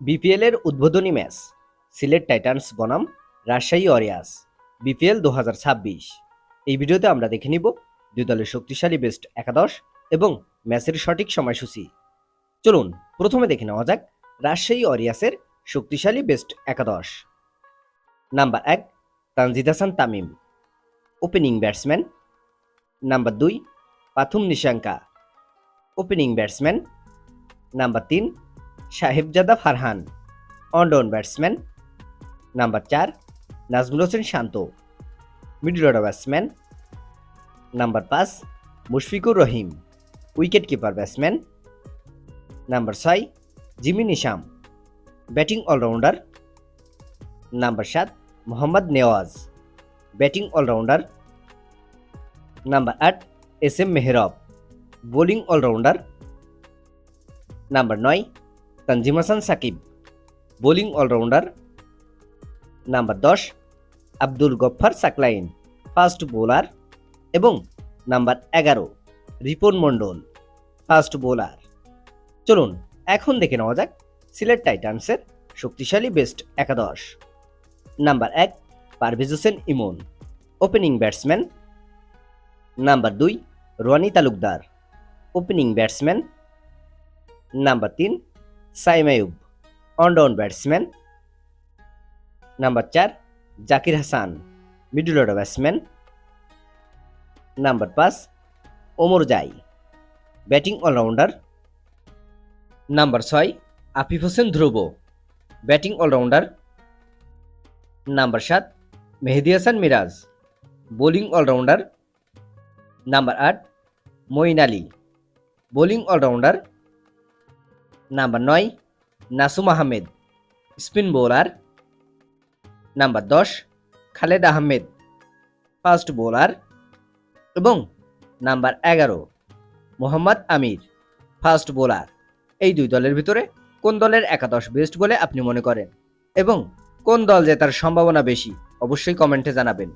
BPL এর উদ্বোধনী match, Sylhet Titans, বনাম, রাজশাহী অরিয়াস বিপিএল দু হাজার ছাব্বিশ। এই ভিডিওতে আমরা দেখে নিব দুই দলের শক্তিশালী বেস্ট একাদশ এবং ম্যাচের সঠিক সময়সূচি। চলুন, প্রথমে দেখে নেওয়া যাক রাজশাহী অরিয়াসের শক্তিশালী বেস্ট একাদশ। নাম্বার এক, Tanzid Hasan Tamim opening batsman number দুই, Pathum Nissanka opening batsman number তিন Sahibzada Farhan one down batsman number চার, Nazmul Hossain Shanto middle order batsman number পাঁচ, Mushfiqur Rahim wicket keeper batsman number ছয়, Jimmy Neesham batting all rounder number সাত, Mohammad Nawaz batting all rounder number আট, S M Mehrab bowling all rounder number নয় Tanzim Hasan, Sakib. Bowling all rounder number দশ, Abdul Gaffar Saqlain. Fast bowler এবং number এগারো, রিপন মণ্ডল fast bowler. চলুন, এখন দেখে নেওয়া যাক সিলেট টাইটান্সের শক্তিশালী বেস্ট একাদশ। নাম্বার এক, Parvez Hossain Emon, opening batsman. Number দুই Rony Talukdar, opening batsman. Number তিন Saim Ayub one down batsman. Number চার, Zakir Hasan, middle order batsman. Number পাঁচ, Omarzai, batting all rounder. Number ছয়, Afif Hossain Dhrubo, batting all rounder. Number সাত, Mehedi Hasan Miraz, bowling all rounder. Number আট, Moeen Ali, bowling all rounder. Number নয়, Nasum Ahmed. Spin bowler number দশ, Khaled Ahmed. Fast bowler এবং number এগারো, মোহাম্মদ আমির। Fast bowler, এই দুই দলের ভিতরে কোন দলের একাদশ বেস্ট বলে আপনি মনে করেন? এবং কোন দল জেতার সম্ভাবনা বেশি? অবশ্যই কমেন্টে জানাবেন।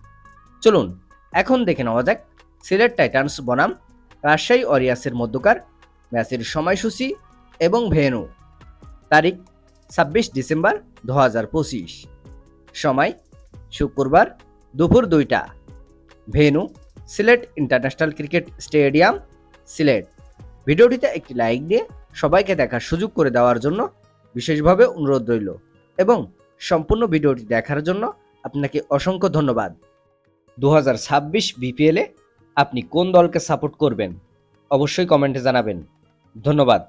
চলুন, এখন দেখে নেওয়া যাক সিলেট টাইটান্স বনাম রাজশাহী অরিয়াসের মধ্যকার ম্যাচের সময়সূচি এবং ভেনু। তারিখ ছাব্বিশ ডিসেম্বর দু হাজার পঁচিশ। সময় শুক্রবার দুপুর দুইটা। Venue, Sylhet international cricket stadium, Sylhet. ভিডিওটিতে একটি লাইক দিয়ে সবাইকে দেখার সুযোগ করে দেওয়ার জন্য বিশেষভাবে অনুরোধ রইল এবং সম্পূর্ণ ভিডিওটি দেখার জন্য আপনাকে অসংখ্য ধন্যবাদ। দু হাজার ছাব্বিশ বিপিএলে আপনি কোন দলকে সাপোর্ট করবেন? অবশ্যই কমেন্টে জানাবেন। ধন্যবাদ।